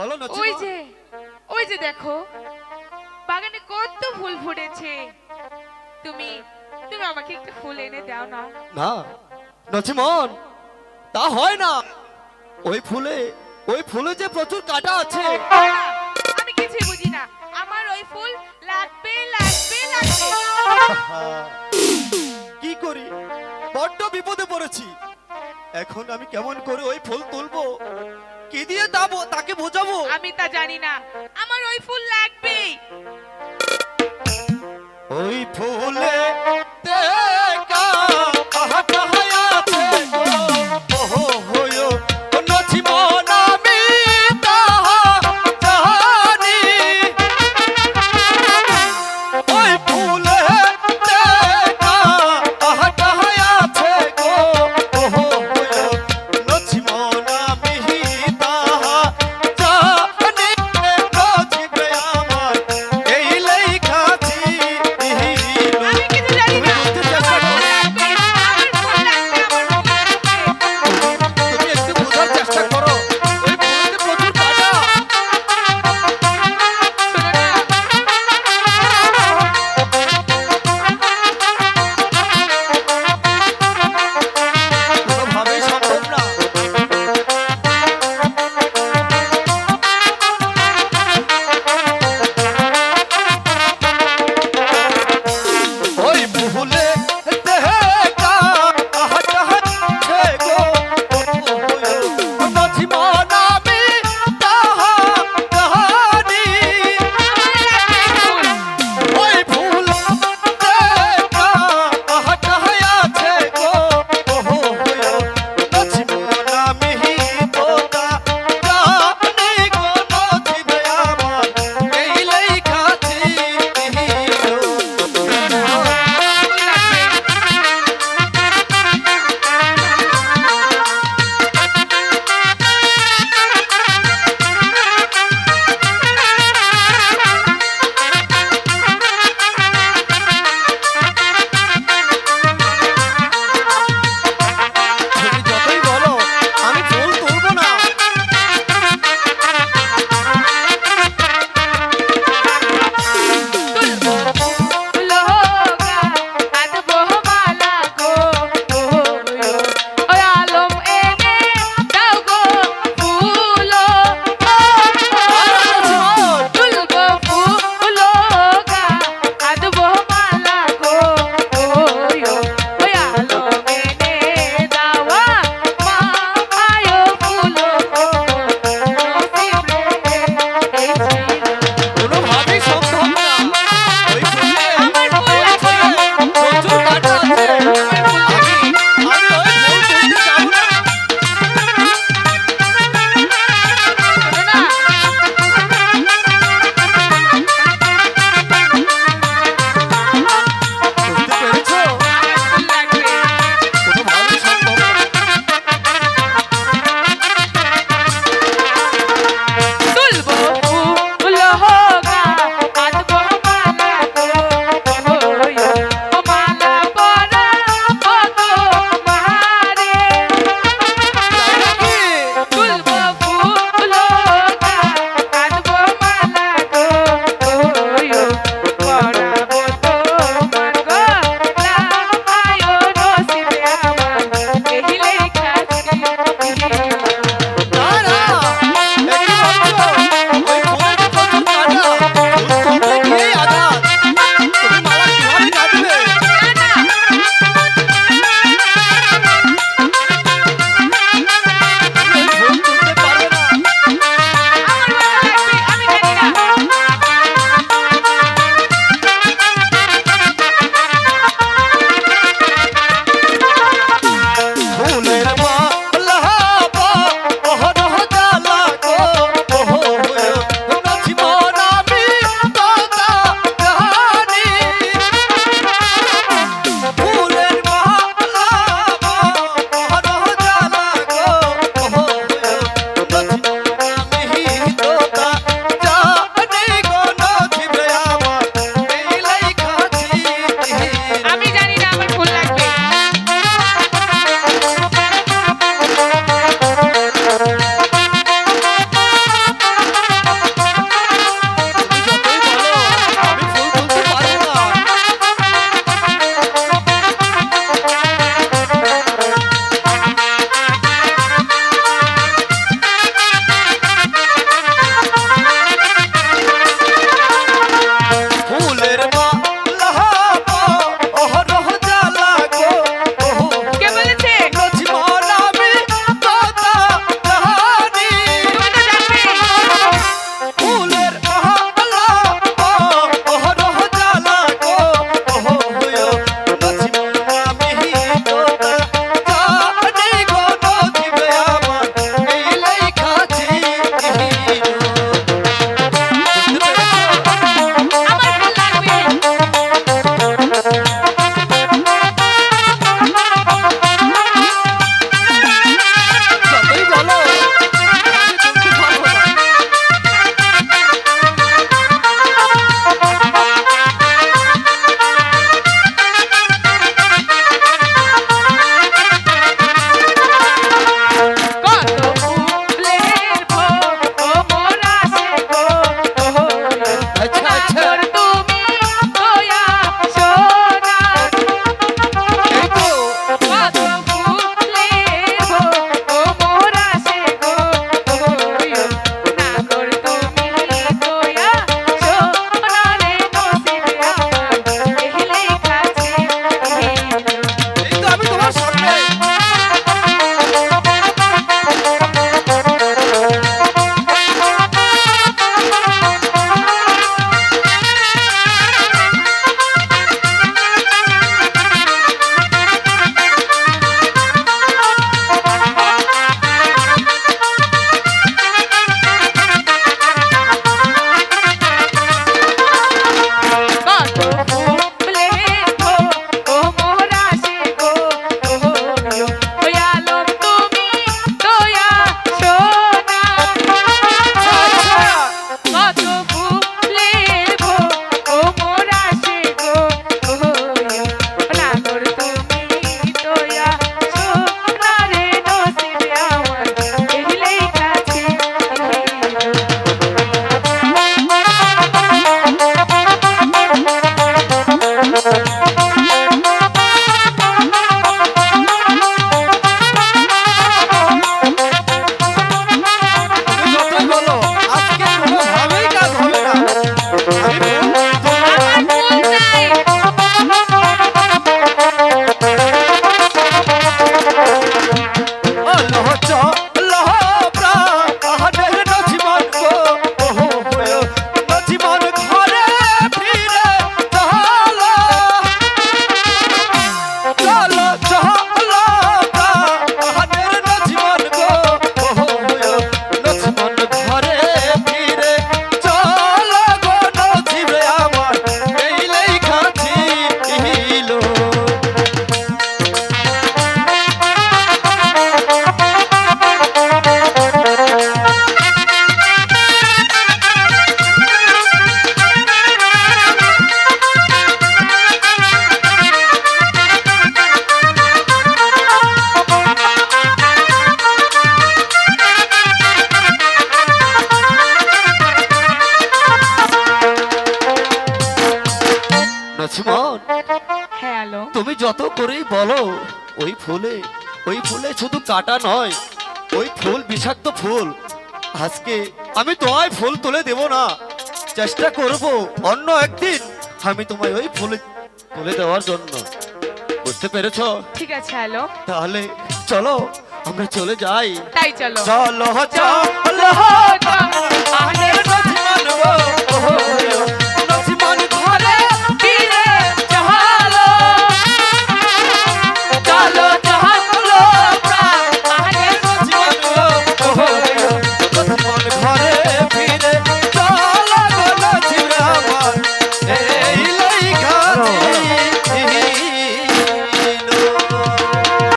বলো ওই যে ওই যে দেখো বাগানে কত ফুল ফুটেছে। তুমি তুমি আমাকে একটু ফুল এনে দাও না। না নচিমন তা হয় না। ওই ফুলে ওই ফুলে যে প্রচুর কাটা আছে। আমি কিছুই বুঝি না। আমার ওই ফুল লাগবে লাগবে লাগবে। কি করি? বড্ড বিপদে পড়েছি। এখন আমি কেমন করে ওই ফুল তুলবো? কি দিয়ে দাবো? তাকে বোঝাবো? আমি তা জানি না। আমার ওই ফুল লাগবেই। ওই ফুলে 小浩了 যত করেই বলো ওই ফুলে ওই ফুলে শুধু কাটা নয় ওই ফুল বিষাক্ত ফুল। আজকে আমি তোমায় ফুল তুলে দেব না চেষ্টা করব অন্য একদিন আমি তোমায় ওই ফুল তুলে দেওয়ার জন্য। বুঝতে পেরেছ? ঠিক আছে আলো। তাহলে চলো আমরা চলে যাই। তাই চলো। চলো চলো